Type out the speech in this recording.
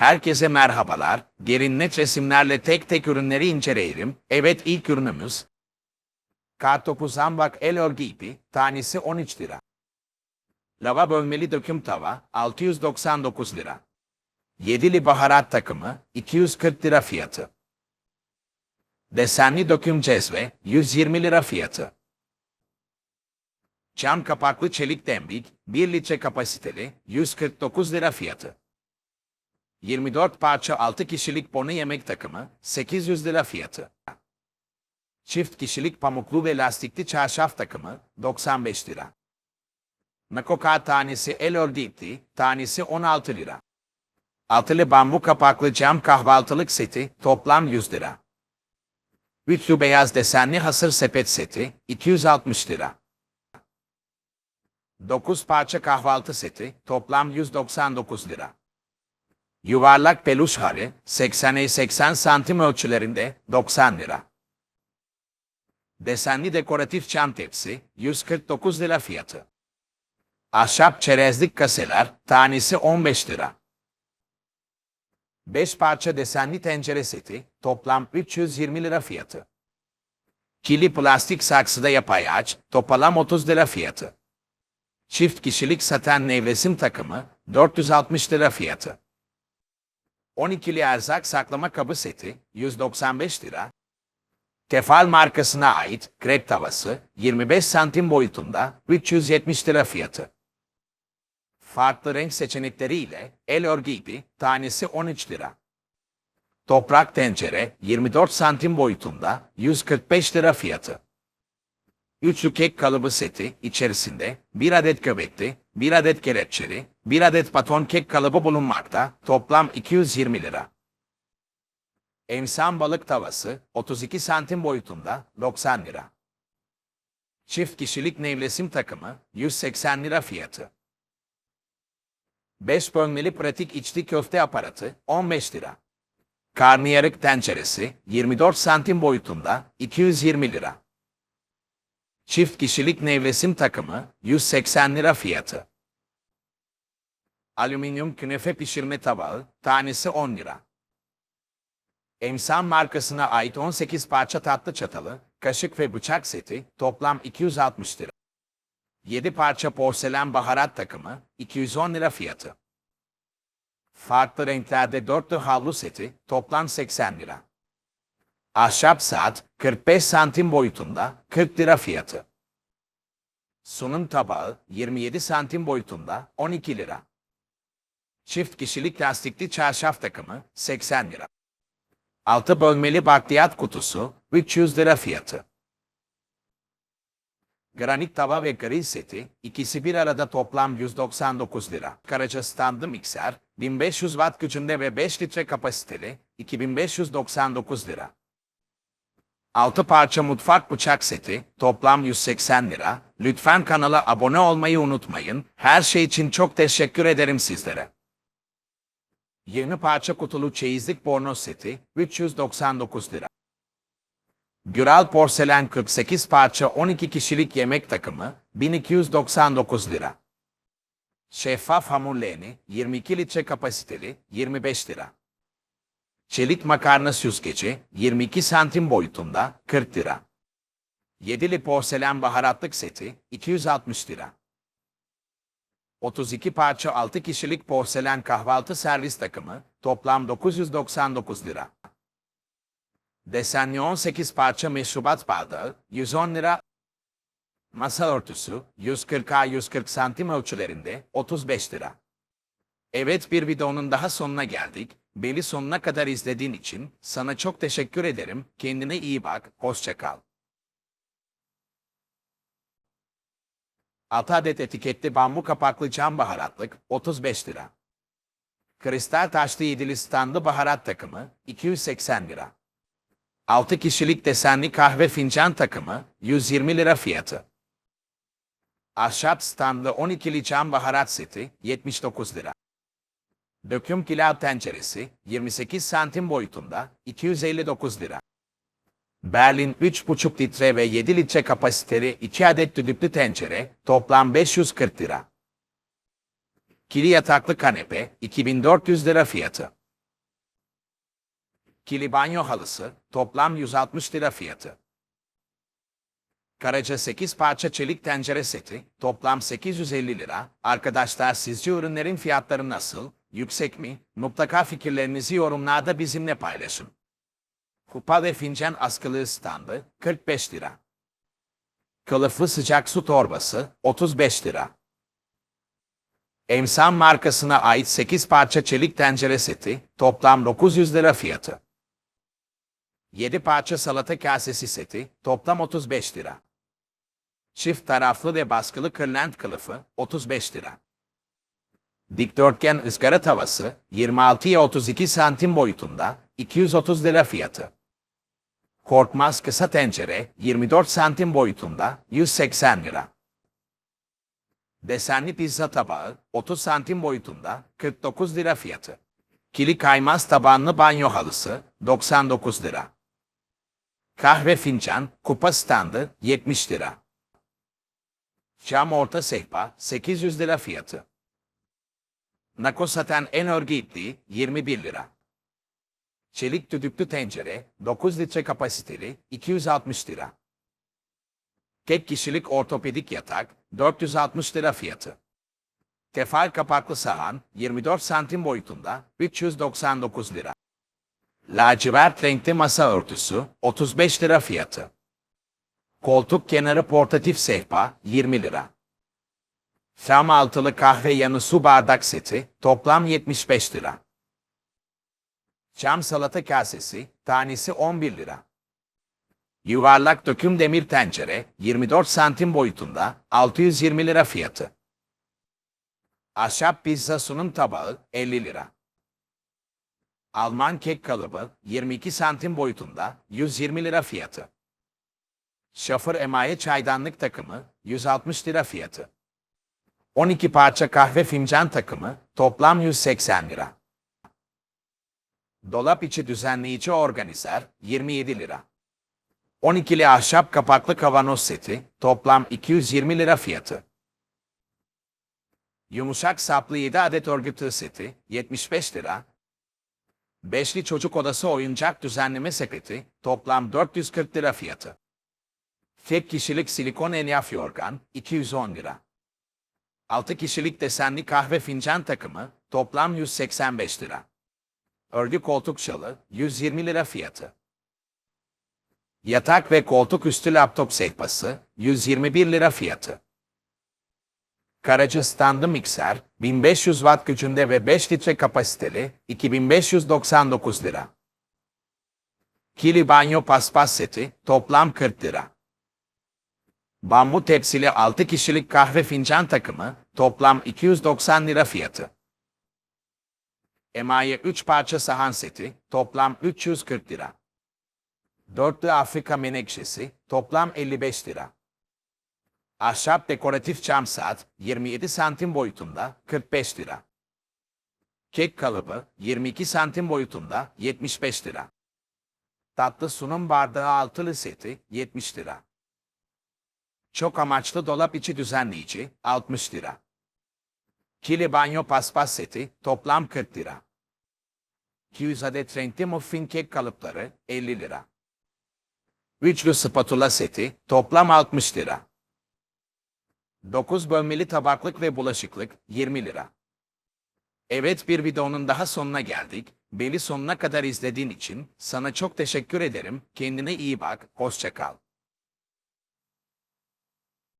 Herkese merhabalar. Derin net resimlerle tek tek ürünleri inceleyelim. Evet ilk ürünümüz. Kartopu zambak el örgü ipi, tanesi 13 lira. Lava bölmeli döküm tava, 699 lira. Yedili baharat takımı, 240 lira fiyatı. Desenli döküm cezve, 120 lira fiyatı. Cam kapaklı çelik dembik, 1 litre kapasiteli, 149 lira fiyatı. 24 parça 6 kişilik bonu yemek takımı, 800 lira fiyatı. Çift kişilik pamuklu ve lastikli çarşaf takımı, 95 lira. Nakoka tanesi el örgü ipli, tanesi 16 lira. Altılı bambu kapaklı cam kahvaltılık seti, toplam 100 lira. Üçlü beyaz desenli hasır sepet seti, 260 lira. 9 parça kahvaltı seti, toplam 199 lira. Yuvarlak peluş hali, 80'e 80 santim ölçülerinde, 90 lira. Desenli dekoratif çam tepsi, 149 lira fiyatı. Ahşap çerezlik kaseler, tanesi 15 lira. 5 parça desenli tencere seti, toplam 320 lira fiyatı. Kili plastik saksıda yapay ağaç, topalam 30 lira fiyatı. Çift kişilik saten nevresim takımı, 460 lira fiyatı. 12'li erzak saklama kabı seti, 195 lira. Tefal markasına ait krep tavası, 25 santim boyutunda, 370 lira fiyatı. Farklı renk seçenekleriyle el örgü ipi, tanesi 13 lira. Toprak tencere, 24 santim boyutunda, 145 lira fiyatı. Üçlü kek kalıbı seti içerisinde bir adet göbekli, bir adet kelepçeli, bir adet baton kek kalıbı bulunmakta, toplam 220 lira. Emsan balık tavası 32 santim boyutunda 90 lira. Çift kişilik nevresim takımı 180 lira fiyatı. 5 bölmeli pratik içli köfte aparatı 15 lira. Karnıyarık tenceresi 24 santim boyutunda 220 lira. Çift kişilik nevresim takımı 180 lira fiyatı. Alüminyum künefe pişirme tabağı tanesi 10 lira. Emsan markasına ait 18 parça tatlı çatalı, kaşık ve bıçak seti toplam 260 lira. 7 parça porselen baharat takımı 210 lira fiyatı. Farklı renklerde dörtlü havlu seti toplam 80 lira. Ahşap saat 45 santim boyutunda 40 lira fiyatı. Sunum tabağı 27 santim boyutunda 12 lira. Çift kişilik lastikli çarşaf takımı 80 lira. Altı bölmeli bakliyat kutusu 300 lira fiyatı. Granit tava ve grill seti ikisi bir arada toplam 199 lira. Karaca standı mikser 1500 watt gücünde ve 5 litre kapasiteli 2599 lira. 6 parça mutfak bıçak seti toplam 180 lira. Lütfen kanala abone olmayı unutmayın. Her şey için çok teşekkür ederim sizlere. Yeni parça kutulu çeyizlik bornoz seti 399 lira. Güral porselen 48 parça 12 kişilik yemek takımı 1299 lira. Şeffaf hamur leğeni 22 litre kapasiteli 25 lira. Çelik makarna süzgeci 22 santim boyutunda 40 lira. Yedili porselen baharatlık seti 260 lira. 32 parça 6 kişilik porselen kahvaltı servis takımı toplam 999 lira. Desenli 18 parça meşrubat bardağı 110 lira. Masa örtüsü 140'a 140 santim ölçülerinde 35 lira. Evet bir videonun daha sonuna geldik. Beni sonuna kadar izlediğin için sana çok teşekkür ederim. Kendine iyi bak. Hoşça kal. 6 adet etiketli bambu kapaklı cam baharatlık 35 lira. Kristal taşlı yedili standı baharat takımı 280 lira. 6 kişilik desenli kahve fincan takımı 120 lira fiyatı. Ahşap standlı 12'li cam baharat seti 79 lira. Döküm pilav tenceresi 28 santim boyutunda 259 lira. Berlin 3,5 litre ve 7 litre kapasiteli 2 adet düdüklü tencere toplam 540 lira. Kili yataklı kanepe 2400 lira fiyatı. Kili banyo halısı, toplam 160 lira fiyatı. Karaca 8 parça çelik tencere seti, toplam 850 lira. Arkadaşlar sizce ürünlerin fiyatları nasıl? Yüksek mi? Mutlaka fikirlerinizi yorumlarda bizimle paylaşın. Kupa ve fincan askılı standı 45 lira. Kılıflı sıcak su torbası 35 lira. Emsan markasına ait 8 parça çelik tencere seti toplam 900 lira fiyatı. 7 parça salata kasesi seti toplam 35 lira. Çift taraflı ve baskılı kırlent kılıfı 35 lira. Dikdörtgen ızgara tavası 26'ya 32 santim boyutunda 230 lira fiyatı. Korkmaz kısa tencere 24 santim boyutunda 180 lira. Desenli pizza tabağı 30 santim boyutunda 49 lira fiyatı. Kili kaymaz tabanlı banyo halısı 99 lira. Kahve fincan, kupa standı 70 lira. Cam orta sehpa 800 lira fiyatı. Nako saten en örgü ipliği 21 lira. Çelik düdüklü tencere 9 litre kapasiteli 260 lira. Tek kişilik ortopedik yatak 460 lira fiyatı. Tefal kapaklı sahan 24 santim boyutunda 399 lira. Lacivert renkli masa örtüsü 35 lira fiyatı. Koltuk kenarı portatif sehpa 20 lira. Cam altılı kahve yanı su bardak seti toplam 75 lira. Cam salata kasesi tanesi 11 lira. Yuvarlak döküm demir tencere 24 santim boyutunda 620 lira fiyatı. Ahşap pizza sunum tabağı 50 lira. Alman kek kalıbı 22 santim boyutunda 120 lira fiyatı. Şoför emaye çaydanlık takımı 160 lira fiyatı. 12 parça kahve fincan takımı toplam 180 lira. Dolap içi düzenleyici organizer 27 lira. 12'li ahşap kapaklı kavanoz seti toplam 220 lira fiyatı. Yumuşak saplı 7 adet örgü seti 75 lira. Beşli çocuk odası oyuncak düzenleme sepeti toplam 440 lira fiyatı. Tek kişilik silikon elyaf yorgan 210 lira. 6 kişilik desenli kahve fincan takımı toplam 185 lira. Örgü koltuk şalı 120 lira fiyatı. Yatak ve koltuk üstü laptop sehpası 121 lira fiyatı. Karaca standı mikser 1500 watt gücünde ve 5 litre kapasiteli 2599 lira. Kili banyo paspas seti toplam 40 lira. Bambu tepsili 6 kişilik kahve fincan takımı toplam 290 lira fiyatı. Emaye 3 parça sahan seti toplam 340 lira. Dörtlü Afrika menekşesi toplam 55 lira. Ahşap dekoratif cam saat 27 santim boyutunda 45 lira. Kek kalıbı 22 santim boyutunda 75 lira. Tatlı sunum bardağı altılı seti 70 lira. Çok amaçlı dolap içi düzenleyici 60 lira. Kili banyo paspas seti toplam 40 lira. 200 adet renkli muffin kek kalıpları 50 lira. Üçlü spatula seti toplam 60 lira. 9 bölmeli tabaklık ve bulaşıklık 20 lira. Evet bir videonun daha sonuna geldik. Beni sonuna kadar izlediğin için sana çok teşekkür ederim. Kendine iyi bak. Hoşça kal.